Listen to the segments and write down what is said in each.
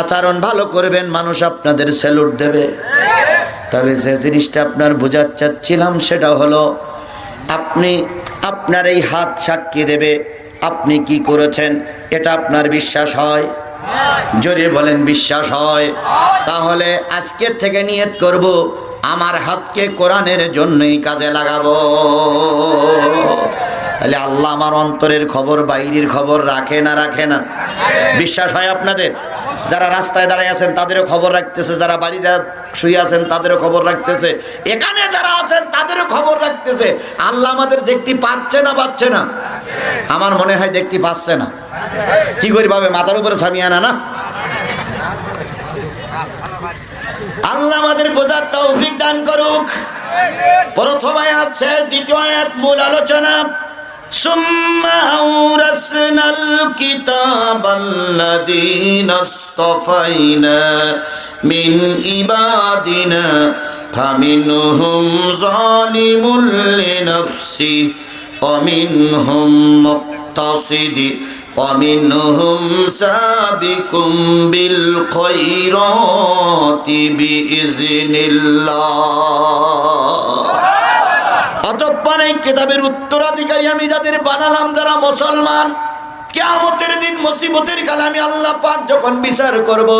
আচরণ ভালো করবেন, মানুষ আপনাদের স্যালুট দেবে। তাহলে যে জিনিসটা আপনার বোঝার চাচ্ছিলাম সেটা হলো, আপনি আপনার এই হাত সাক্ষী দেবে, আপনি কি করেছেন, এটা আপনার বিশ্বাস হয়? জোরে বলেন, বিশ্বাস হয়। তাহলে আজকের থেকে নিয়ত করব, আমার হাতকে কোরআনের জন্যই কাজে লাগাবো। তাহলে আল্লাহ আমার অন্তরের খবর, বাইরের খবর রাখে না রাখে না? বিশ্বাস হয় আপনাদের? যারা রাস্তায় দাঁড়ায় আছেন, তাদেরও খবর রাখতেছে। যারা বাড়িটা শুয়ে আছেন, তাদেরও খবর রাখতেছে। এখানে যারা আছেন, তাদেরও খবর রাখতেছে। আল্লাহ আমাদের দেখতে পাচ্ছে না পাচ্ছে না। আমার মনে হয় দেখতে পাচ্ছে না। কি করি ভাবে মাথার উপরে সামিয়ানা না? আল্লাহ আমাদের বোঝার তৌফিক দান করুক। প্রথম আয়াত শেষ, দ্বিতীয় আয়াত মূল আলোচনা। ثم أورثنا الكتاب الذين اصطفينا من عبادنا فمنهم ظالم لنفسه ومنهم مقتصد ومنهم سابق بالخيرات بإذن الله অতঃপর এই কেতাবের উত্তরাধিকারী আমি যাদের বানালাম যারা মুসলমান। কেয়ামতের দিন মুসিবতের কালে আমি আল্লাহ পাক যখন বিচার করব,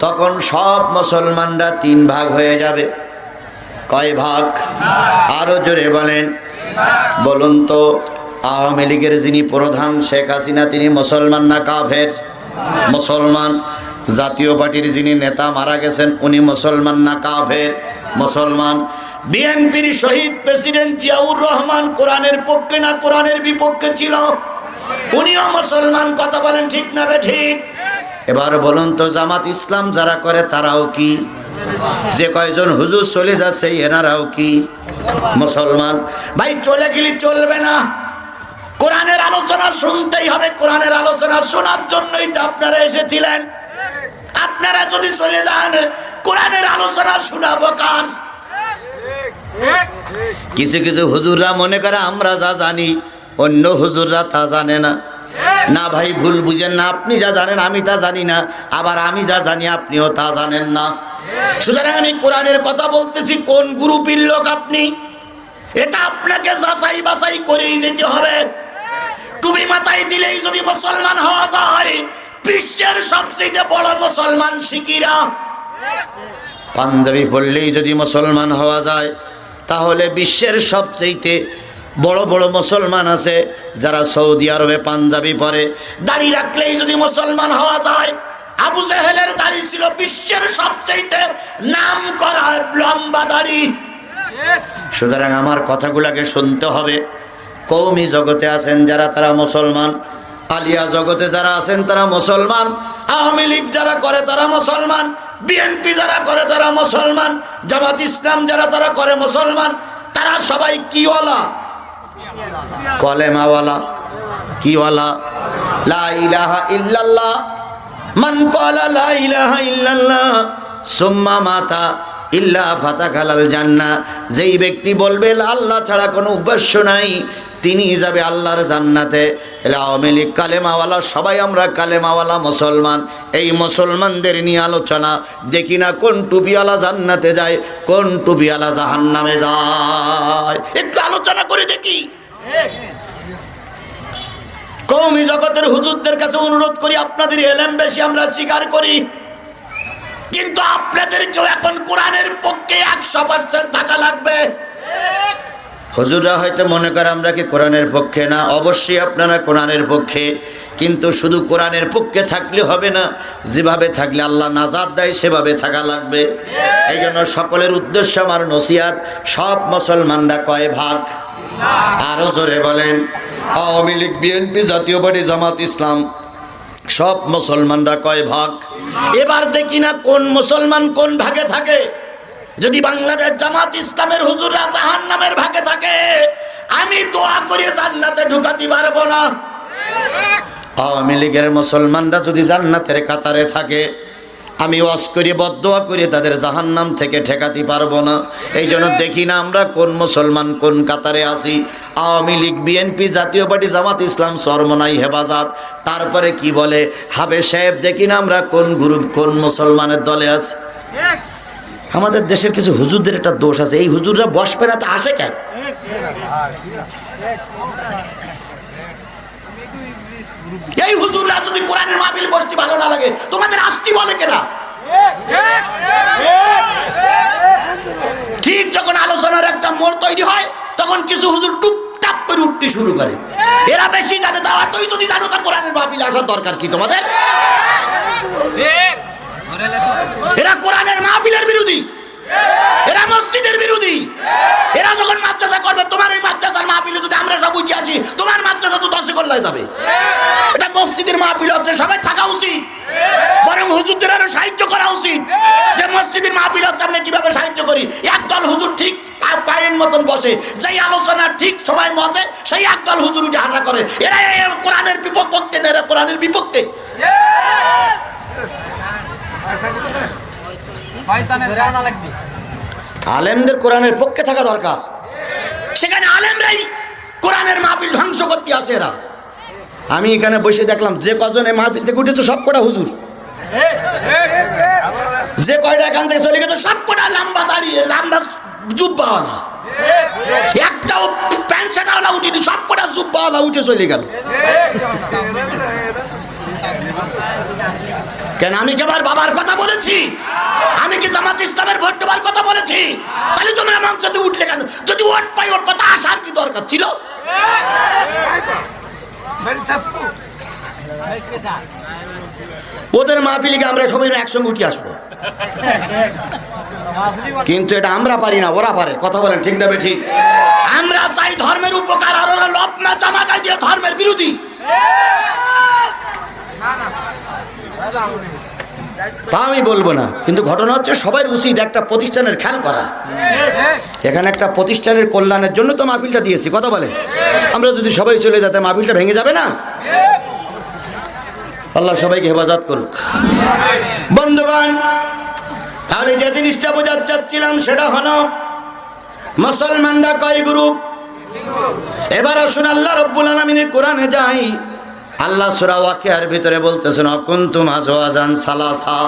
তখন সব মুসলমানরা তিন ভাগ হয়ে যাবে। কয় ভাগ? আরও জোরে বলেন। বলুন তো, আওয়ামী লীগের যিনি প্রধান শেখ হাসিনা, তিনি মুসলমান না কাফের? মুসলমান। জাতীয় পার্টির যিনি নেতা মারা গেছেন, উনি মুসলমান না কাফের? মুসলমান। বিএনপির শহীদ প্রেসিডেন্ট জিয়াউর রহমান কোরআনের পক্ষে না কোরআনের বিপক্ষে ছিল? উনিও মুসলমান, কথা বলেন ঠিক না বে ঠিক? এবার বলুন তো, জামাত ইসলাম যারা করে তারাও কি? যে কয়জন হুজুর চলে যাচ্ছে, এনারাও কি? মুসলমান। ভাই, চলে গেলে চলবে না। কোরআনের আলোচনা শুনতেই হবে। কোরআনের আলোচনা শোনার জন্যই তো আপনারা এসেছিলেন। আপনারা যদি চলে যান, কোরআনের আলোচনা শোনাবো কার? কিছু কিছু হুজুররা মনে করে, আমরা যা জানি, অন্য হুজুররা তা জানে না। না ভাই, ভুল বুঝেন না, আপনি যা জানেন, আমি তা জানি না। আবার আমি যা জানি, আপনিও তা জানেন না। সুতরাং আমি কোরআনের কথা বলতেছি, কোন গ্রুপের লোক আপনি? এটা আপনাকে যাচাই বাছাই করেই যেতে হবে। টুপি মাথায় দিলেই যদি মুসলমান হওয়া যায়, বিশ্বের সবচেয়ে বড় মুসলমান শিকিরা পাঞ্জাবি পড়লেই যদি মুসলমান হওয়া যায় তাহলে বিশ্বের সবচেয়ে বড় বড় মুসলমান আছে, যারা সৌদি আরবে পাঞ্জাবি পরে। দাড়ি রাখলেই যদি মুসলমান হওয়া যায়, আবু জাহেলের দাড়ি ছিল বিশ্বের সবচেয়ে নাম করা লম্বা দাড়ি। সুতরাং আমার কথাগুলোকে শুনতে হবে। কৌমি জগতে আছেন যারা তারা মুসলমান, আলিয়া জগতে যারা আছেন তারা মুসলমান, আওয়ামী লীগ যারা করে তারা মুসলমান, বিএনপি যারা করে তারা মুসলমান জামাত ইসলাম যারা তারা করে মুসলমান, তারা সবাই কিওয়ালা? কলেমাওয়ালা, কিওয়ালা? লা ইলাহা ইল্লাল্লাহ। মান কলা লা ইলাহা ইল্লাল্লাহ, সুম্মা মাতা ইল্লা ফাতা খালাল জান্না যেই ব্যক্তি বলবে, আল্লাহ ছাড়া কোনো উপাস্য নাই। তিনি যাবে আল্লাহর জান্নাতে। এলে আওয়ামী লীগ কালেমাওয়ালা, সবাই আমরা কালেমাওয়ালা মুসলমান। এই মুসলমানদের নিয়ে আলোচনা, দেখি না কোন টুপিওয়ালা জান্নাতে যায়, কোন টুপিওয়ালা জাহান্নামে যায়। একটু আলোচনা করে দেখি। কৌমি জগতের হুজুরদের কাছে অনুরোধ করি, আপনাদের এলেম বেশি আমরা স্বীকার করি। কিন্তু আপনাদের আপনাদেরকেও এখন কোরআনের পক্ষে একশো পার্সেন্ট থাকা লাগবে। হুজুররা হয়তো মনে করে আমরা কি কোরআনের পক্ষে না? অবশ্যই আপনারা কোরআনের পক্ষে। কিন্তু শুধু কোরআনের পক্ষে থাকলে হবে না, যেভাবে থাকলে আল্লাহ নাজাদ দেয়, সেভাবে থাকা লাগবে। এই জন্য সকলের উদ্দেশ্য আমার নসিহাত, সব মুসলমানরা কয় ভাগ। আরও জোরে বলেন, আওয়ামী লীগ, বিএনপি, জাতীয় পার্টি, জামাত ইসলাম, সব মুসলমানরা কয় ভাগ। এবার দেখি না কোন মুসলমান কোন ভাগে থাকে। যদি বাংলাদেশ জামাত ইসলামের হুজুররা জাহান নামের ভাগে থাকে, আমি দোয়া করে জান্নাতে ঢুকাতে পারব না। আওয়ামী লীগের মুসলমানরা যদি জান্নাতের কাতারে থাকে, আমি ওয়াজ করে বদোয়া করে, তাদের জাহান্নাম থেকে ঠেকাতে পারব না। এই জন্য দেখি না আমরা কোন মুসলমান, কোন কাতারে আছি। আওয়ামী লীগ, বিএনপি জাতীয় পার্টি, জামাত ইসলাম, সরমনাই, হেফাজত। তারপরে কি বলে? হাবে সাহেব, দেখি না আমরা কোন গ্রুপ, কোন মুসলমানের দলে আছি। আমাদের দেশের কিছু হুজুরদের একটা দোষ আছে। এই হুজুররা বসবে না তা আসে কেন? এই হুজুররা যদি কোরআনের মাহফিল বসতে ভালো না লাগে, তোমাদের আসতে বলে কেনা? ঠিক যখন আলোচনার একটা মোড় তৈরি হয়, তখন কিছু হুজুর টুপটাপ করে উঠতে শুরু করে। এরা বেশি জানে তা তুই যদি জানো, তা কোরআনের মাহফিল আসার দরকার কি তোমাদের? এরা কোরআনের মাহফিলের বিরোধী। এরা মসজিদের বিরোধী। এরা যখন মাদ্রাসা করবে, তোমার এই মাদ্রাসার মাহফিলে যদি আমরা সব উঠে আসি, তোমার মাদ্রাসা তো দর্শক করলে যাবে। এটা মসজিদের মাহফিল হচ্ছে, সবাই থাকা উচিত। বরং হুজুরদের আরও সাহায্য করা উচিত। যে মসজিদের মাহফিল হচ্ছে, আমরা কীভাবে সাহায্য করি? একদল হুজুর ঠিক পায়ের মতন বসে, যেই আলোচনা ঠিক সময় মজে সেই একদল হুজুর উঠে হাঁটা করে। এরা কোরআনের বিপক্ষে, এরা কোরআনের বিপক্ষে। আলেমদের কোরআনের পক্ষে থাকা দরকার। সেখানে আলেমরাই কোরআনের মাহফিল ধ্বংস করতে আসে এরা। আমি এখানে বসে দেখলাম, যে কজন এই মাহফিল থেকে উঠেছে, সব কটা হুজুর। যে কয়টা এখান থেকে চলে গেছে, সব কটা লম্বা দাঁড়িয়ে, লম্বা জুব্বাওয়ালা। একটাও প্যান্ট শার্টওয়ালা উঠিনি, সব কটা জুব্বাওয়ালা উঠে চলে গেল। কেন আমি কি আমার বাবার কথা বলেছি? আমি কি জামাত ইসলামের ভোট দেওয়ার কথা বলেছি? তাহলে তোমরা মঞ্চতে উঠলে কেন? যদি ওট পাই, ওট পাতা, আসার কি দরকার ছিল? ওদের মাহফিলিকে আমরা সবাই একসঙ্গে উঠে আসব। কিন্তু এটা আমরা পারি না, ওরা পারে। কথা বলেন, ঠিক না ঠিক আমরা চাই ধর্মের উপকার আর ওরা লপনা জামা গায়ে দিয়ে ধর্মের বিরোধী। তা আমি বলব না। কিন্তু ঘটনা হচ্ছে সবাই উচিত একটা প্রতিষ্ঠানের খেয়াল করা। এখানে একটা প্রতিষ্ঠানের কল্যাণের জন্য তো মাহফিলটা দিয়েছি, কথা বলে। আমরা যদি সবাই চলে যেতে মাহফিলটা ভেঙে যাবে না? আল্লাহ সবাইকে হেফাজত করুক। বন্ধুগণ, তাহলে যে জিনিসটা বোঝাতে চাচ্ছিলাম সেটা হলো, মুসলমানরা কয় গ্রুপ? এবার আসুন, আল্লাহ রব্বুল আলমিনের কোরআনে যাই। আল্লাহ সুরা ওয়াকিয়ার ভিতরে বলতেছেন, অকুন্তুম আজওয়াজান সালাসা।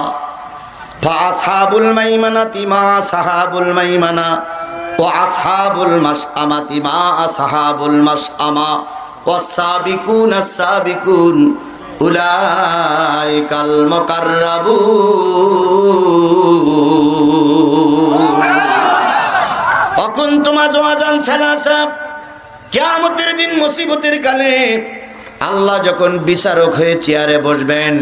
ফা আসহাবুল মাইমানা তিমা সাহাবুল মাইমানা, ও আসহাবুল মাস আমা তিমা আসহাবুল মাস আমা ও সাবিকুন সাবিকুন উলাইকাল মুকাররাবুন। অকুন্তুম আজওয়াজান সালাসা। কিয়ামতের দিন মুসিবতের কালে আল্লাহ যখন বিচারক হয়ে চেয়ারে বসবেন,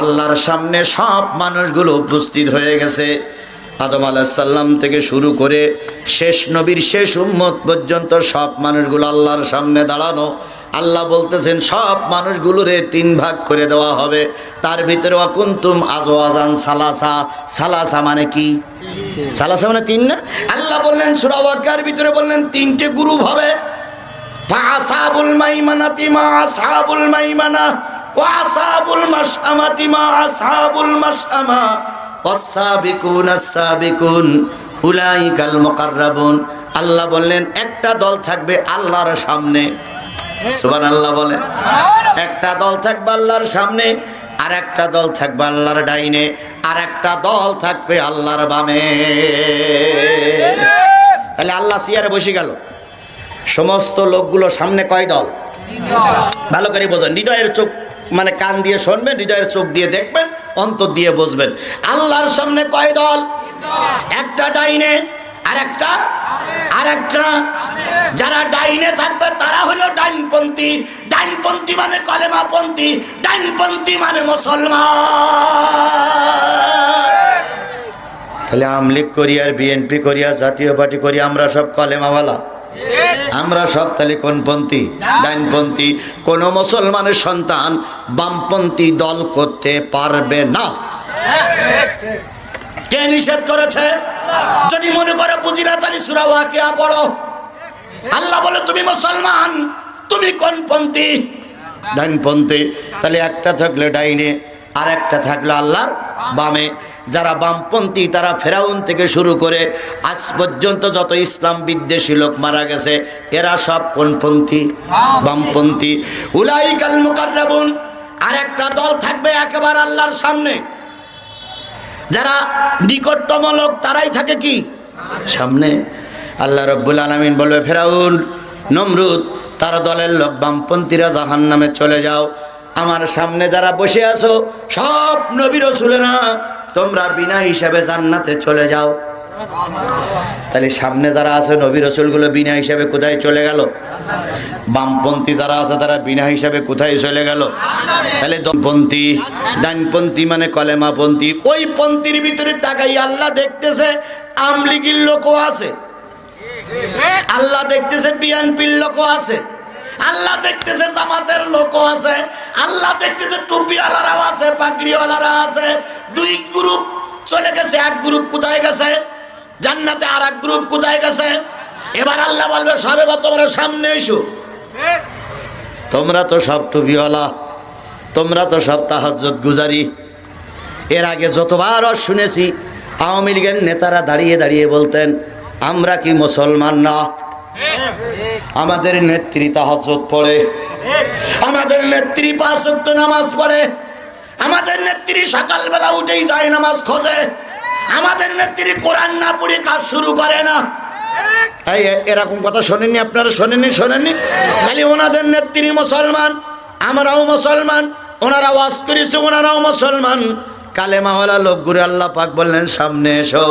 আল্লাহর সামনে সব মানুষগুলো উপস্থিত হয়ে গেছে। আদম আলাহিসাল্লাম থেকে শুরু করে শেষ নবীর শেষ উম্মত পর্যন্ত সব মানুষগুলো আল্লাহর সামনে দাঁড়ানো। আল্লাহ বলতেছেন, সব মানুষগুলোরে তিন ভাগ করে দেওয়া হবে। তার ভিতরে অকুন্তুম আজো আজান সালাসা। সালাসা মানে কি? সালাসা মানে তিন না? আল্লাহ বললেন সুরাওয়াকার ভিতরে বললেন, তিনটে গ্রুপ হবে। ফাসাবুল মাইমানাতি, মা আসহাবুল মাইমানা ওয়া আসহাবুল মাশআমাতি, মা আসহাবুল মাশআমা ওয়াসাবিকুন আসাবিকুন উলাইকাল মুকাররাবুন। আল্লাহ বললেন, একটা দল থাকবে আল্লাহর সামনে। সুবহানাল্লাহ বলে। একটা দল থাকবে আল্লাহর সামনে, আর একটা দল থাকবে আল্লাহর ডাইনে, আর একটা দল থাকবে আল্লাহর বামে। তাহলে আল্লাহ সিয়ারে বসে গেল। সমস্ত লোকগুলো সামনে কয় দল? ভালো করে বোঝেন। হৃদয়ের চোখ মানে কান দিয়ে শুনবেন, হৃদয়ের চোখ দিয়ে দেখবেন, অন্তর দিয়ে বুঝবেন। আল্লাহর সামনে কয় দল? একটা ডাইনে আর একটা আর একটা যারা ডাইনে থাকবে, তারা হলো ডাইনপন্থী ডাইনপন্থী মানে কলেমাপন্থী ডাইনপন্থী মানে মুসলমান। তাহলে আমলিগ করি আর বিএনপি করিয়া জাতীয় পার্টি করি, আমরা সব কলেমাওয়ালা। আমরা সব তাহলে কোনপন্থী? ডাইনপন্থী কোন মুসলমানের সন্তান বামপন্থী দল করতে পারবে না। কে নিষেধ করেছে? যদি মনে করে বুঝি না তাহলে সুরা ওয়াকিয়া পড়ো। আল্লাহ বলে, তুমি মুসলমান, তুমি কোনপন্থী? ডাইনপন্থী তাহলে একটা থাকলে ডাইনে আর একটা থাকল আল্লাহর বামে। যারা বামপন্থী তারা ফেরাউন থেকে শুরু করে আজ পর্যন্ত যত ইসলাম বিদ্বেষী লোক মারা গেছে এরা সব কোনপন্থী বামপন্থী। উলাইকাল মুকাররাবুন আর একটা দল থাকবে একেবারে আল্লাহর সামনে। যারা নিকটতম লোক তারাই থাকে কি? সামনে। আল্লাহ রব্বুল আলমিন বলবে ফেরাউন নমরুদ তারা দলের লোক বামপন্থীরা জাহান নামে চলে যাও। আমার সামনে যারা বসে আছো সব নবী রসুলেরা তোমরা বিনা হিসাবে জান্নাতে চলে যাও। তাহলে সামনে যারা আছে, নবী রসুলগুলো বিনা হিসাবে কোথায় চলে গেল? বামপন্থী যারা আছে, তারা বিনা হিসাবে কোথায় চলে গেল? তাহলে দমপন্থী, ডানপন্থী মানে কলেমাপন্থী, ওই পন্থীর ভিতরে তাকাই আল্লাহ দেখতেছে আমলিগির লোকও আছে। আল্লাহ দেখতেছে বিএনপির লোকও আছে। আল্লাহ দেখতেছে জামাতের লোকও আছে। আল্লাহ দেখতেছে টুপিওয়ালারাও আছে, পাগড়িওয়ালারা আছে। দুই গ্রুপ চলে গেছে, এক গ্রুপ কোথায় গেছে? জান্নাতে আর এক গ্রুপ কোথায় গেছে? এবার আল্লাহ বলবে, সবে বা তোমরা সামনে এসো। তোমরা তো সব টুপিওয়ালা, তোমরা তো সব তাহাজ্জত গুজারি। এর আগে যতবার শুনেছি, আওয়ামী লীগের নেতারা দাঁড়িয়ে দাঁড়িয়ে বলতেন, আমরা কি মুসলমান না? আমাদের নেত্রী তাহাজ্জত পড়ে। আমাদের নেত্রী পাঁচ ওয়াক্ত নামাজ পড়ে। আমাদের নেত্রী সকালবেলা উঠেই যায় নামাজ খোঁজে। আমাদের নেত্রী কোরআন না পড়ে কাজ শুরু করে না। এই এরকম কথা শোনেননি আপনারা? শোনেননি শোনেননি? খালি ওনাদের নেত্রী মুসলমান, আমরাও মুসলমান, ওনারা ওয়াজ করেছে, ওনারাও মুসলমান। কালেমাওয়ালা লোক ঘুরে আল্লাহ পাক বললেন, সামনে এসো,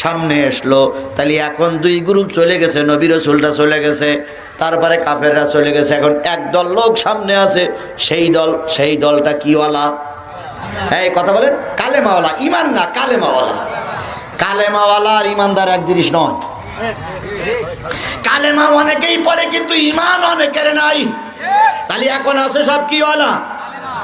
সামনে এসলো। তাহলে এখন দুই গ্রুপ চলে গেছে, নবী রসুলটা চলে গেছে, তারপরে কাফেররা চলে গেছে। এখন একদল লোক সামনে আছে, সেই দল, সেই দলটা কিওয়ালা? এই কথা বলেন, কালেমাওয়ালা, ইমান না কালেমাওয়ালা। কালেমাওয়ালা আর ইমানদার এক জিনিস নয়। কালেমা অনেকেই পড়ে, কিন্তু ইমান অনেকের নাই। তাহলে এখন আছে সব কি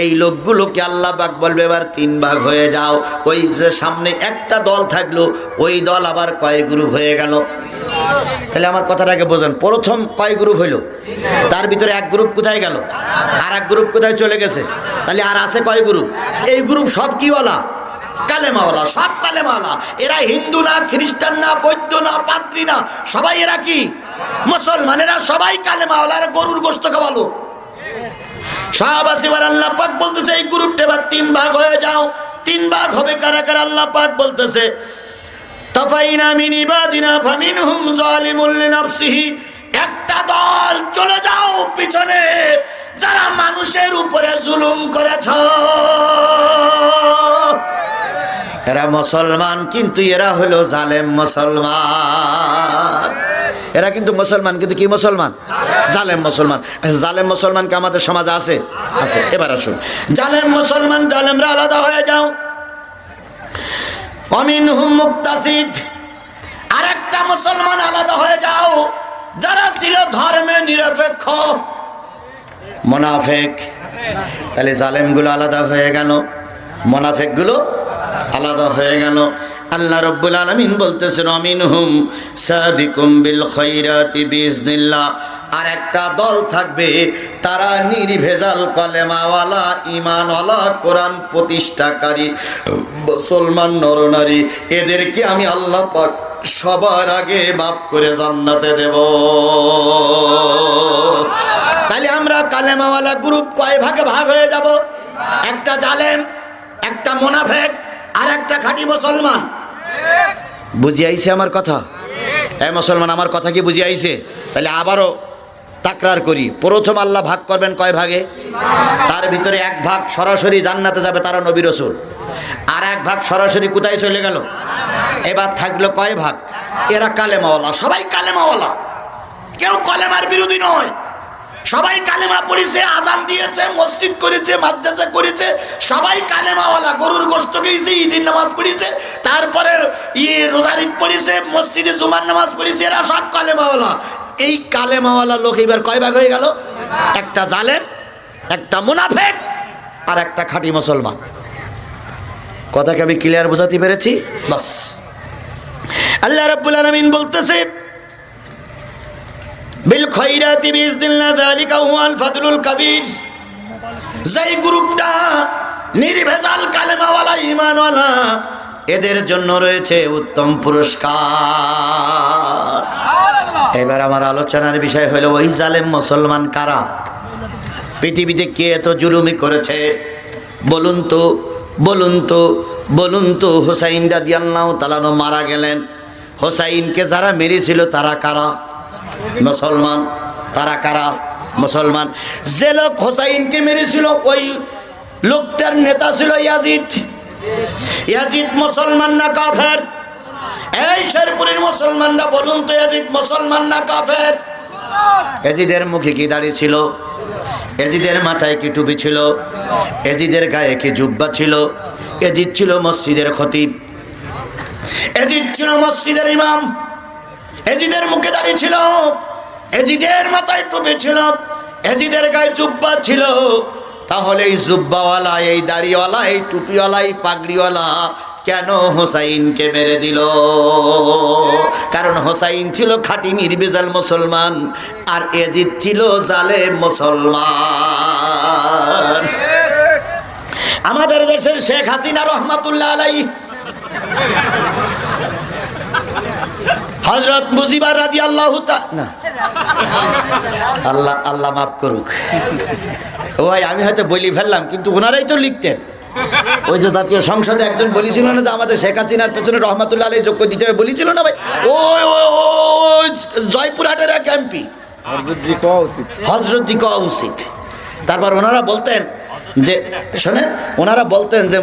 এই লোকগুলোকে আল্লাহ পাক বলবে, এবার তিন ভাগ হয়ে যাও। ওই যে সামনে একটা দল থাকল, ওই দল আবার কয় গ্রুপ হয়ে গেল? তাহলে আমার কথাটাকে বোঝেন। প্রথম কয় গ্রুপ হইল? তার ভিতরে এক গ্রুপ কোথায় গেল? আর এক গ্রুপ কোথায় চলে গেছে? তাহলে আর আছে কয় গ্রুপ? এই গ্রুপ সব কিওয়ালা কালেমাওয়ালা সব কালেমাওয়ালা এরা হিন্দু না, খ্রিস্টান না বৈদ্য না পাত্রী না, সবাই এরা কি? মুসলমানেরা সবাই কালেমাওয়ালা গরুর গোস্ত খাওয়ালো শাহবাস এবার আল্লাহ পাক বলতেছে, এই গ্রুপটা এবার তিন ভাগ হয়ে যাও। তিন ভাগ হবে কারা কারা? আল্লাহ পাক বলতেছে, তাফাইনা মিন ইবাদিনা ফামিনহুম জালিমুল একটা দল চলে যাও পিছনে, যারা মানুষের উপরে জুলুম করেছ। এরা মুসলমান, কিন্তু এরা হলো জালেম মুসলমান। এরা কিন্তু মুসলমান, কিন্তু কি মুসলমান? জালেম মুসলমান। জালেম মুসলমানকে আমাদের সমাজে আছে? আছে। এবার আসুন। জালেম মুসলমান, জালেমরা আলাদা হয়ে যাও। অমিন হুম মুক্তাসিদ। আর একটা মুসলমান আলাদা হয়ে যাও, যারা ছিল ধর্মে নিরপেক্ষ। মোনাফেক। তাহলে জালেমগুলো আলাদা হয়ে গেল, মোনাফেকগুলো আলাদা হয়ে গেল। আল্লাহ রব্বুল আলমিন বলতেছেন অমিন হুম সাবিকুম বিল খৈরাতি বিজনিল্লাহ আর একটা দল থাকবে, তারা নির্ভেজাল কলেমাওয়ালা ইমানওয়ালা কোরআন প্রতিষ্ঠাকারী, মুসলমান নরনারী। এদেরকে আমি আল্লাহ পাক সবার আগে মাফ করে জান্নাতে দেব। তাহলে আমরা কালেমাওয়ালা গ্রুপ কয় ভাগে ভাগ হয়ে যাব? একটা জালেম, একটা মোনাফেক আর একটা খাঁটি মুসলমান। বুঝিয়ে আইছে আমার কথা? এ মুসলমান, আমার কথা কি বুঝিয়ে আইছে তাহলে আবারও তাকরার করি। প্রথম আল্লাহ ভাগ করবেন কয় ভাগে? তার ভিতরে এক ভাগ সরাসরি জান্নাতে যাবে তারা নবী রসুল। আর এক ভাগ সরাসরি কোথায় চলে গেল? এবার থাকল কয় ভাগ? এরা কালেমাওয়ালা, সবাই কালেমাওয়ালা। কেউ কলেমার বিরোধী নয়। সবাই কালেমা পড়েছে, আজান দিয়েছে, মসজিদ করেছে, মাদ্রাসা করেছে। সবাই কালেমাওয়ালা, গরুর গোস্ত খেয়েছে, ঈদের নামাজ পড়েছে। তারপরে ইয়ে রোজার ঈদ পড়েছে, মসজিদে জুমার নামাজ পড়েছে, এরা সব কালেমাওয়ালা। এই কালেমাওয়ালা লোক এবার কয় ভাগ হয়ে গেল? একটা জালেম, একটা মুনাফেক, আর একটা খাঁটি মুসলমান। কথাকে আমি ক্লিয়ার বোঝাতে পেরেছি? বাস। আল্লাহ রাব্বুল আলামিন বলতেছে বিল খৈরাতি বিইজনিল্লাহ যালিকা হুয়াল ফাদলুল কাবীর। যেই গ্রুপটা নির্ভেজাল কালেমাওয়ালা ইমানওয়ালা এদের জন্য রয়েছে উত্তম পুরস্কার। এবার আমার আলোচনার বিষয় হলো ওই জালেম মুসলমান কারা? পৃথিবীতে কে এত জুলুমি করেছে? বলুন তো বলুন তো বলুন তো হোসাইন রাদিয়াল্লাহু তালানো মারা গেলেন। হোসাইনকে যারা মেরেছিল তারা কারা? মুসলমান। তারা কারা? মুসলমান। যে লোক হোসাইনকে মেরেছিল, ওই লোকটার নেতা ছিল ইয়াজিদ। ইয়াজিদ মুসলমান না কাফের? এই শেরপুরের মুসলমানরা বলুন তো, ইয়াজিদ মুসলমান না কাফের? এজিদের মুখে কি দাঁড়িয়ে ছিল? এজিদের মাথায় কি টুপি ছিল? এজিদের গায়ে কি জুব্বা ছিল? এজিদ ছিল মসজিদের খতিব। এজিদ ছিল মসজিদের ইমাম। এজিদের মুখে দাঁড়িয়ে ছিল। এজিদের মাথায় টুপি ছিল। এজিদের গায়ে জুব্বা ছিল। তাহলে এই জুব্বাওয়ালা, এই দাড়িওয়ালা, এই টুপিওয়ালা, এই পাগড়িওয়ালা কেন হোসাইনকে মেরে দিল? কারণ হোসাইন ছিল খাঁটি নির্বেজাল মুসলমান আর এজিদ ছিল জালে মুসলমান। আমাদের দেশের শেখ হাসিনা রহমাতুল্লাহ আলাই হজরত মুজিবার রাজি আল্লাহ না। আল্লাহ আল্লাহ মাফ করুক। ওই আমি হয়তো বলি ফেললাম কিন্তু ওনারাই তো লিখতেন। ওই যে জাতীয় সংসদে একজন বলেছিল না যে আমাদের শেখ হাসিনার পেছনে রহমতুল্লাহ আলী যোগ্য দিতে হবে বলেছিল না ভাই? ওই ওই জয়পুরহাটের এক এমপি। হরজতজি কোয়া উচিত। হজরতজি কওয়া উচিত। তারপর ওনারা বলতেন যে শোনেন ওনারা বলতেন যে